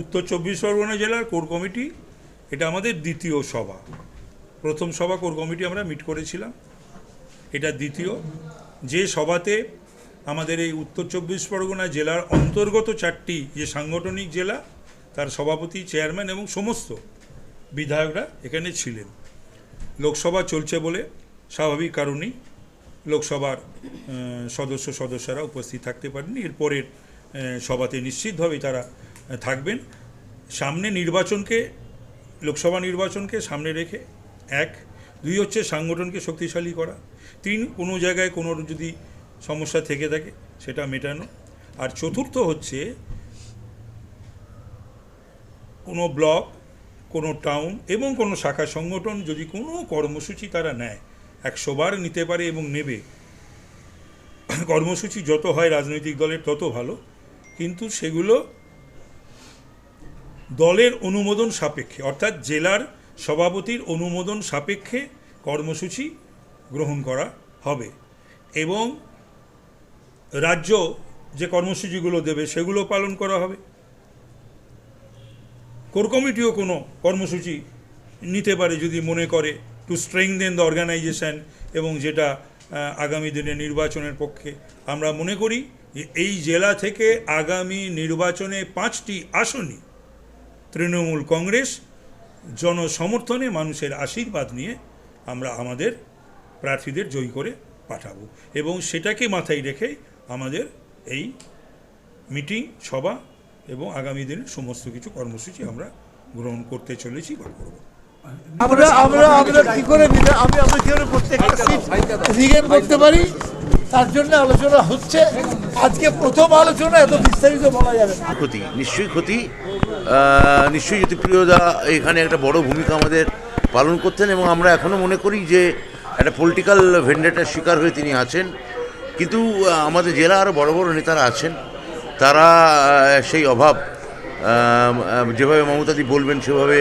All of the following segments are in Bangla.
উত্তর চব্বিশ পরগনা জেলার কোর কমিটি, এটা আমাদের দ্বিতীয় সভা। প্রথম সভা কোর কমিটি আমরা মিট করেছিলাম, এটা দ্বিতীয়। যে সভাতে আমাদের এই উত্তর চব্বিশ পরগনা জেলার অন্তর্গত চারটি যে সাংগঠনিক জেলা, তার সভাপতি, চেয়ারম্যান এবং সমস্ত বিধায়করা এখানে ছিলেন। লোকসভা চলছে বলে স্বাভাবিক কারণেই লোকসভার সদস্য সদস্যরা উপস্থিত থাকতে পারেননি। এরপরের সভাতে নিশ্চিতভাবেই তারা থাকবেন। সামনে নির্বাচনকে, লোকসভা নির্বাচনকে সামনে রেখে, এক। দুই হচ্ছে সাংগঠনকে শক্তিশালী করা। তিন, কোনো জায়গায় কোনো যদি সমস্যা থেকে থাকে, সেটা মেটানো। আর চতুর্থ হচ্ছে, কোনো ব্লক, কোনো টাউন এবং কোনো শাখা সংগঠন যদি কোনো কর্মসূচি তারা নেয়, একশোবার নিতে পারে এবং নেবে, কর্মসূচি যত হয় রাজনৈতিক দলের তত ভালো। কিন্তু সেগুলো দলের অনুমোদন সাপেক্ষে, অর্থাৎ জেলার সভাপতির অনুমোদন সাপেক্ষে কর্মসূচি গ্রহণ করা হবে এবং রাজ্য যে কর্মসূচিগুলো দেবে সেগুলো পালন করা হবে। কোর কমিটিও কোনো কর্মসূচি নিতে পারে যদি মনে করে টু স্ট্রেংদেন দ্য অর্গানাইজেশন এবং যেটা আগামী দিনে নির্বাচনের পক্ষে। আমরা মনে করি এই জেলা থেকে আগামী নির্বাচনে পাঁচটি আসনই তৃণমূল কংগ্রেস জনসমর্থনে মানুষের আশীর্বাদ নিয়ে আমরা আমাদের প্রার্থীদের জয়ী করে পাঠাবো। এবং সেটাকে মাথায় রেখে আমাদের এই মিটিং, সভা এবং আগামী দিনে সমস্ত কিছু কর্মসূচি আমরা গ্রহণ করতে চলেছি বা করব। আমরা আমরা আমরা কি করে আমি আমরা কি করে প্রত্যেকটা সিট করতে পারি? তার জন্য আলোচনা হচ্ছে। আজকে প্রথম আলোচনা, এত বিস্তারিত বলা যাবে ক্ষতি, নিশ্চয়ই ক্ষতি। নিশ্চয়ই জ্যোতিপ্রিয়দা এখানে একটা বড় ভূমিকা আমাদের পালন করতেন এবং আমরা এখনও মনে করি যে একটা পলিটিক্যাল ভেন্ডেটার শিকার হয়ে তিনি আছেন। কিন্তু আমাদের জেলা আরও বড় বড় নেতারা আছেন। তারা সেই অভাব যেভাবে মমতাদি বলবেন, সেভাবে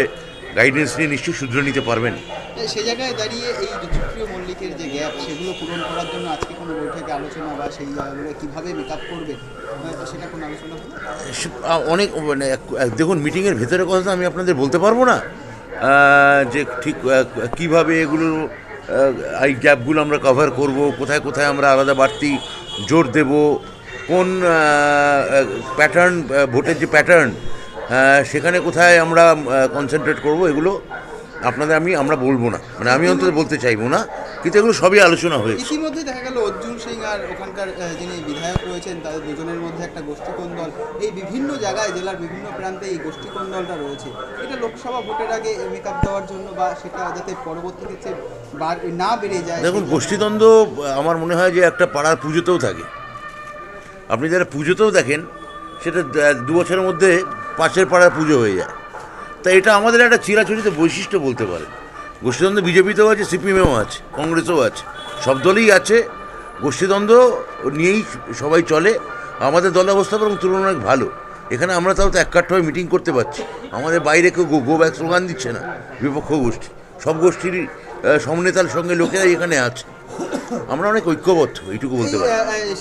গাইডেন্স নিয়ে নিশ্চয়ই শুধরে নিতে পারবেন। সে জায়গায় দাঁড়িয়ে এই যে সুপ্রিয় মল্লিকের যে গ্যাপ, সেগুলো পূরণ করার জন্য আজকে কোনো বৈঠকে আলোচনা বা সেই জায়গাগুলো কীভাবে মেক আপ করবে সেটা কোনো আলোচনা অনেক মানে দেখুন মিটিংয়ের ভেতরের কথা তো আমি আপনাদের বলতে পারব না। যে ঠিক কীভাবে এগুলো এই গ্যাপগুলো আমরা কভার করব, কোথায় কোথায় আমরা আলাদা বাড়তি জোর দেব, কোন প্যাটার্ন ভোটের যে প্যাটার্ন সেখানে কোথায় আমরা কনসেন্ট্রেট করব, এগুলো আপনাদের আমি আমরা বলব না। মানে আমি অন্তত বলতে চাইব না কিন্তু এগুলো সবই আলোচনা হয়েছে ইতিমধ্যে দেখা গেল অর্জুন সিং আর ওখানকার যিনি বিধায়ক রয়েছেন তাদের দুজনের মধ্যে একটা গোষ্ঠীকন্দল এই বিভিন্ন জায়গায় জেলার বিভিন্ন প্রান্তে এই গোষ্ঠীকন্দলটা রয়েছে। এটা লোকসভা ভোটের আগে মেক আপ দেওয়ার জন্য বা সেটা যাতে পরবর্তী ক্ষেত্রে না বেড়ে যায় দেখুন গোষ্ঠীদ্বন্দ্ব আমার মনে হয় যে একটা পাড়ার পুজোতেও থাকে। আপনি যারা পুজোতেও দেখেন সেটা দু- দু বছরের মধ্যে পাশের পাড়ার পুজো হয়ে যায়। তা এটা আমাদের একটা চিরাচরিত বৈশিষ্ট্য বলতে পারে। গোষ্ঠীদ্বন্দ্ব বিজেপিতেও আছে সিপিএমেও আছে কংগ্রেসও আছে। সব দলেই আছে গোষ্ঠীদ্বন্দ্ব নিয়েই সবাই চলে। আমাদের দল অবস্থা বরং তুলনায় ভালো। এখানে আমরা তাও তো এককাট্ট হয়ে মিটিং করতে পারছি। আমাদের বাইরে কেউ গো ব্যাক স্লোগান দিচ্ছে না বিপক্ষ গোষ্ঠী। সব গোষ্ঠীর সমনেতার সঙ্গে লোকেরাই এখানে আছে। আমরা অনেক ঐক্যবদ্ধ এইটুকু বলতে পারি।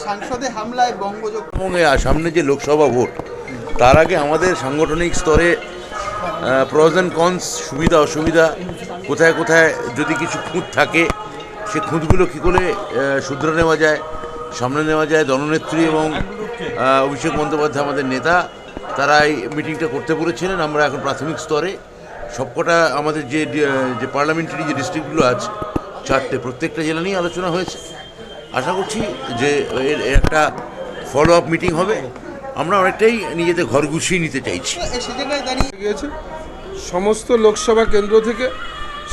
সাংসদে হামলায় বঙ্গযোগ সামনে যে লোকসভা ভোট তার আগে আমাদের সাংগঠনিক স্তরে অ্যান্ড কনস সুবিধা, অসুবিধা? কোথায় কোথায় যদি কিছু খুঁত থাকে, সে খুঁতগুলো কী করে শুধরে নেওয়া যায়, সামনে নেওয়া যায়? দলনেত্রী এবং অভিষেক বন্দ্যোপাধ্যায় আমাদের নেতা তারা এই মিটিংটা করতে পেরেছিলেন আমরা এখন প্রাথমিক স্তরে। সবকটা আমাদের যে যে পার্লামেন্টারি যে ডিস্ট্রিক্টগুলো আছে, চারটে, প্রত্যেকটা জেলা নিয়ে আলোচনা হয়েছে। আশা করছি যে এর একটা ফলো আপ মিটিং হবে। আমরা অনেকটাই নিজেদের ঘর গুছিয়ে নিতে চাইছি। গিয়েছে। সমস্ত লোকসভা কেন্দ্র থেকে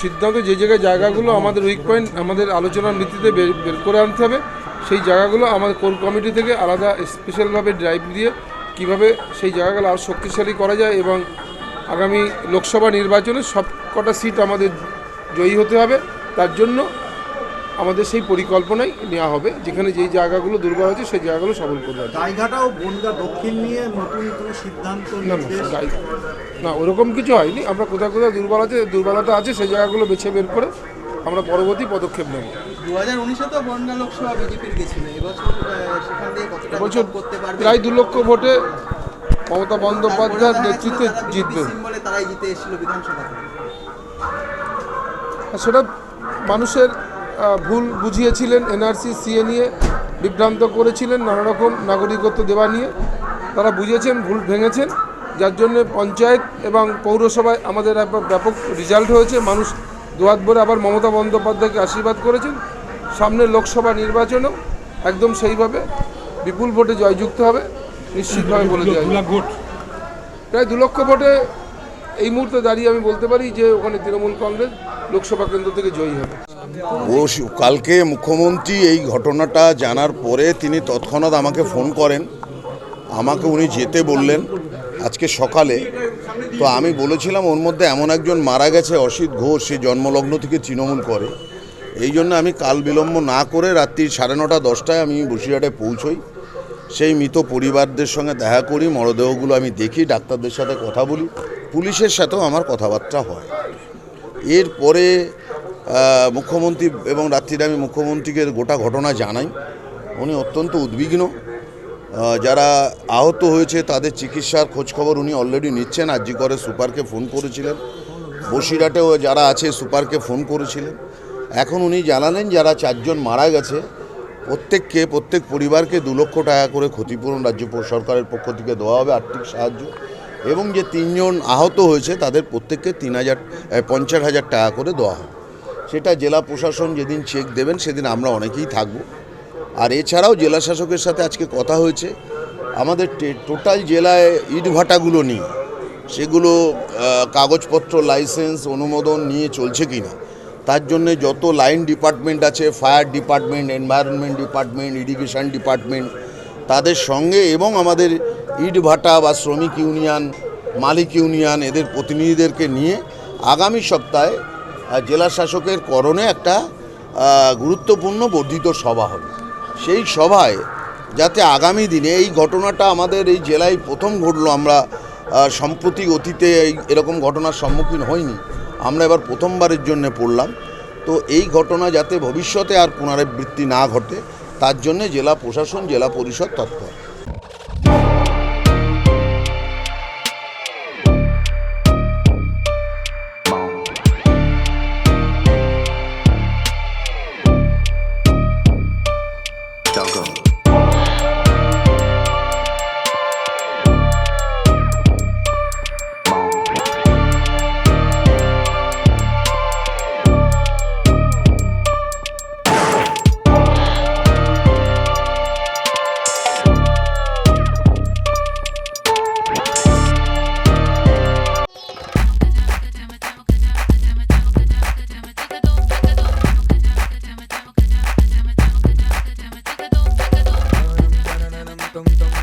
সিদ্ধান্ত যে জায়গায় জায়গাগুলো আমাদের উইক পয়েন্ট আমাদের আলোচনার নীতিতে বের বের করে আনতে হবে সেই জায়গাগুলো আমাদের কোর কমিটি থেকে আলাদা স্পেশালভাবে ড্রাইভ দিয়ে কীভাবে সেই জায়গাগুলো আরও শক্তিশালী করা যায় এবং আগামী লোকসভা নির্বাচনে সব কটা সিট আমাদের জয়ী হতে হবে। তার জন্য আমাদের সেই পরিকল্পনাই নেওয়া হবে যেখানে যেই জায়গাগুলো দুর্বল আছে সেই জায়গাগুলো সবল করবে গাইঘাটা ও বনগা দক্ষিণ নিয়ে নতুন কোনো সিদ্ধান্ত না না ওরকম কিছু হয়নি। আমরা কোথায় কোথায় দুর্বল আছে দুর্বলতা আছে সেই জায়গাগুলো বেছে বের করে আমরা পরবর্তী পদক্ষেপ নেব। দু হাজার উনিশে তো বনগা লোকসভা বিজেপির গেছিল এবছর সেখান থেকে কতটা এবছর করতে পারবে? প্রায় দু লক্ষ ভোটে মমতা বন্দ্যোপাধ্যায়ের নেতৃত্বে জিতবে। তারাই জিতে এসেছিল বিধানসভা আর সেটা মানুষের ভুল বুঝিয়েছিলেন এনআরসি সিএ নিয়ে বিভ্রান্ত করেছিলেন নানা রকম নাগরিকত্ব দেওয়া নিয়ে। তারা বুঝেছেন ভুল ভেঙেছেন। যার জন্য পঞ্চায়েত এবং পৌরসভায় আমাদের একবার ব্যাপক রেজাল্ট হয়েছে। মানুষ দুয়াত ভরে আবার মমতা বন্দ্যোপাধ্যায়কে আশীর্বাদ করেছেন। সামনে লোকসভা নির্বাচনেও একদম সেইভাবে বিপুল ভোটে জয়যুক্ত হবে। নিশ্চিতভাবে বলে দেওয়া। প্রায় দু লক্ষ ভোটে এই মুহূর্তে দাঁড়িয়ে আমি বলতে পারি যে ওখানে তৃণমূল কংগ্রেস লোকসভা কেন্দ্র থেকে জয়ী হবে। কালকে মুখ্যমন্ত্রী এই ঘটনাটা জানার পরে তিনি তৎক্ষণাৎ আমাকে ফোন করেন। আমাকে উনি যেতে বললেন আজকে সকালে। তো আমি বলেছিলাম, ওর মধ্যে এমন একজন মারা গেছে, অসিত ঘোষ, সে জন্মলগ্ন থেকে তৃণমূল করে। এই জন্য আমি কাল বিলম্ব না করে রাত্রি সাড়ে নটা, দশটায় আমি বসিরহাটে পৌঁছই। সেই মৃত পরিবারদের সঙ্গে দেখা করি, মরদেহগুলো আমি দেখি, ডাক্তারদের সাথে কথা বলি। পুলিশের সাথেও আমার কথাবার্তা হয়। এরপরে মুখ্যমন্ত্রী এবং রাত্রিরে আমি মুখ্যমন্ত্রীকে গোটা ঘটনা জানাই। উনি অত্যন্ত উদ্বিগ্ন। যারা আহত হয়েছে, তাদের চিকিৎসার খোঁজখবর উনি অলরেডি নিচ্ছেন। আরজি করে সুপারকে ফোন করেছিলেন। বসিরহাটেও যারা আছে, সুপারকে ফোন করেছিলেন। এখন উনি জানালেন, যারা চারজন মারা গেছে, প্রত্যেককে, প্রত্যেক পরিবারকে দু লক্ষ টাকা করে ক্ষতিপূরণ রাজ্য সরকারের পক্ষ থেকে দেওয়া হবে আর্থিক সাহায্য। এবং যে তিনজন আহত হয়েছে, তাদের প্রত্যেককে তিন হাজার পঞ্চাশ হাজার টাকা করে দেওয়া হবে সেটা জেলা প্রশাসন যেদিন চেক দেবেন, সেদিন আমরা অনেকেই থাকব। আর এছাড়াও জেলা শাসকের সাথে আজকে কথা হয়েছে, আমাদের টোটাল জেলায় ইটভাটাগুলো নিয়ে, সেগুলো কাগজপত্র লাইসেন্স অনুমোদন নিয়ে চলছে কি না তার জন্য যত লাইন ডিপার্টমেন্ট আছে fire department environment department irrigation department তাদের সঙ্গে এবং আমাদের ইট ভাটা বা শ্রমিক ইউনিয়ন, মালিক ইউনিয়ন এদের প্রতিনিধিদেরকে নিয়ে আগামী সপ্তাহে জেলা শাসকের করণে একটা গুরুত্বপূর্ণ বর্ধিত সভা হবে। সেই সভায় যাতে আগামী দিনে এই ঘটনাটা আমাদের এই জেলায় প্রথম ঘটলো, আমরা সম্প্রতি অতীতে এরকম ঘটনার সম্মুখীন হইনি, আমরা এবার প্রথমবারের জন্য পড়লাম। তো এই ঘটনা যাতে ভবিষ্যতে আর পুনরাবৃত্তি না ঘটে, তার জন্য জেলা প্রশাসন, জেলা পরিষদ তৎপর। dum dum.